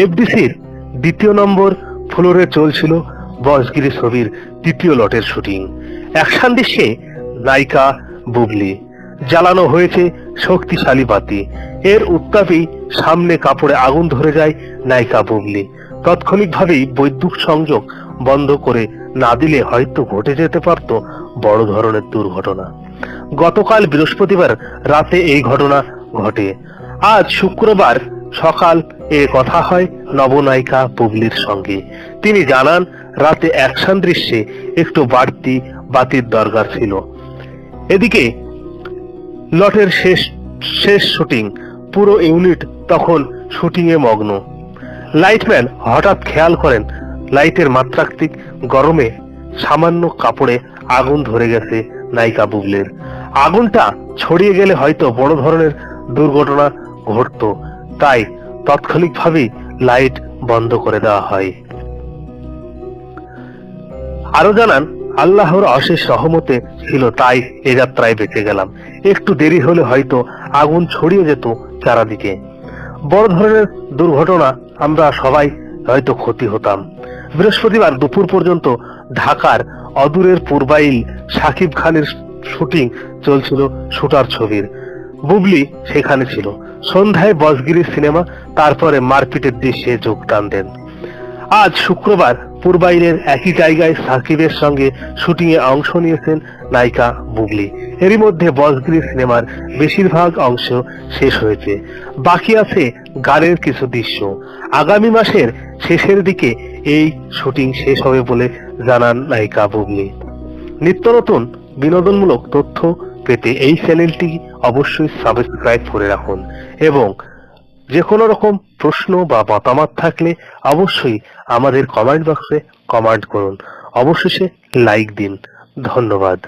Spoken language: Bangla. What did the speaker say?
এফডিসির দ্বিতীয় নম্বর ফ্লোরে চলছিল বসগিরি ছবির তৃতীয় লটের শুটিং। অ্যাকশন দৃশ্যে নায়িকা বুবলি, জ্বালানো হয়েছে শক্তিশালী বাতি। এর উত্তাপেই সামনে কাপড়ে আগুন ধরে যায় নায়িকা বুবলি। তাৎক্ষণিকভাবেই বৈদ্যুতিক সংযোগ বন্ধ করে না দিলে হয়তো ঘটে যেতে পারত বড় ধরনের দুর্ঘটনা। গতকাল বৃহস্পতিবার রাতে এই ঘটনা ঘটে। আজ শুক্রবার সকাল এ কথা হয় নবনায়িকা পুবলির সঙ্গে। তিনি জানান, রাতে অ্যাকশন দৃশ্যে একটু বাড়তি বাতির দরকার ছিল। এদিকে, লটের শেষ শেষ শুটিং, পুরো ইউনিট তখন শুটিং এ মগ্ন। লাইটম্যান হঠাৎ খেয়াল করেন, লাইটের মাত্রাত্মিক গরমে সামান্য কাপড়ে আগুন ধরে গেছে নায়িকা বুবলের আগুনটা ছড়িয়ে গেলে হয়তো বড় ধরনের দুর্ঘটনা ঘটতো। তাই তাৎক্ষণিকভাবেই লাইট বন্ধ করে দেওয়া হয়। আরও জানান, আল্লাহর অশেষ সহমতে ছিল তাই এ যাত্রায় বেঁচে গেলাম। একটু দেরি হলে হয়তো আগুন ছড়িয়ে যেত চারাদিকে। বড় ধরনের দুর্ঘটনা আমরা সবাই হয়তো ক্ষতি হতাম। বৃহস্পতিবার দুপুর পর্যন্ত ঢাকার অদূরের পূর্বাইল সাকিব খানের শুটিং চলছিল শুটার ছবির। বুবলি সেখানে ছিল। সন্ধ্যায় বসগিরি সিনেমা, তারপরে মারপিটের দৃশ্যে যোগদান দেন আজ শুক্রবার পূর্বাইলের একই জায়গায় সাকিবের সঙ্গে শুটিং এ অংশ নিয়েছেন নায়িকা বুবলি। এরই মধ্যে বসগিরি সিনেমার বেশিরভাগ অংশ শেষ হয়েছে। বাকি আছে গানের কিছু দৃশ্য। আগামী মাসের শেষের দিকে এই শুটিং শেষ হবে বলে জানান নায়িকা বুবলি। নিত্য নতুন বিনোদনমূলক তথ্য পেতে এই চ্যানেলটি অবশ্যই সাবস্ক্রাইব করে রাখুন এবং যে কোনো রকম প্রশ্ন বা মতামত থাকলে অবশ্যই আমাদের কমেন্ট বক্সে কমেন্ট করুন। অবশেষে লাইক দিন। ধন্যবাদ।